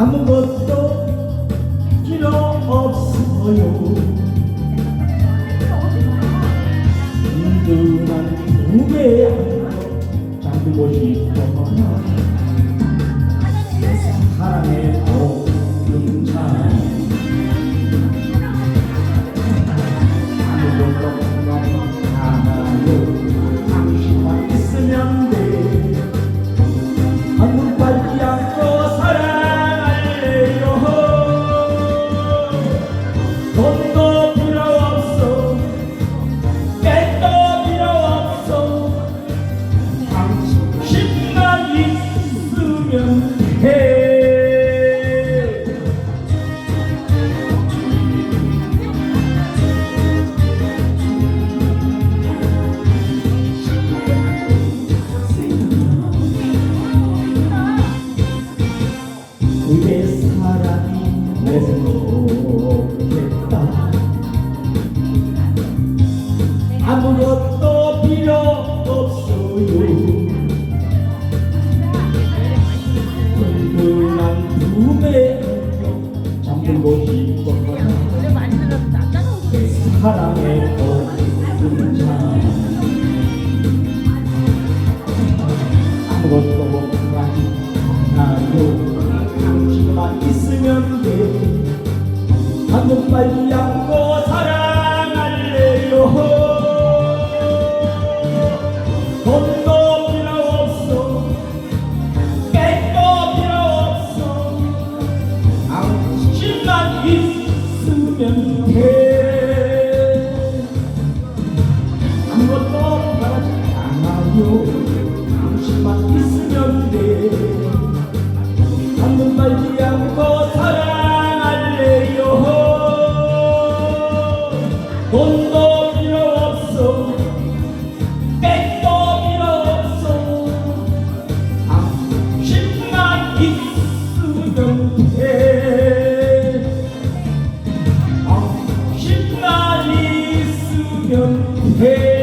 아무것도 필요 없어요. 든든한 무게 잠들고 싶어나 사랑의 오금 그대 사랑이 됐으면 좋겠다. 아무것도 필요 없어요. 든든한 품에 잠들고 따라오고 사랑의 오금찬 아무것도 당 돼 한눈 팔지 않고 사랑할래요? 돈도 필요 없어 뺏도 필요 없어. 당신만 있으면 돼. 아무것도 바라지 않아요. 당신만 있으면 돼 당신만 있으면 돼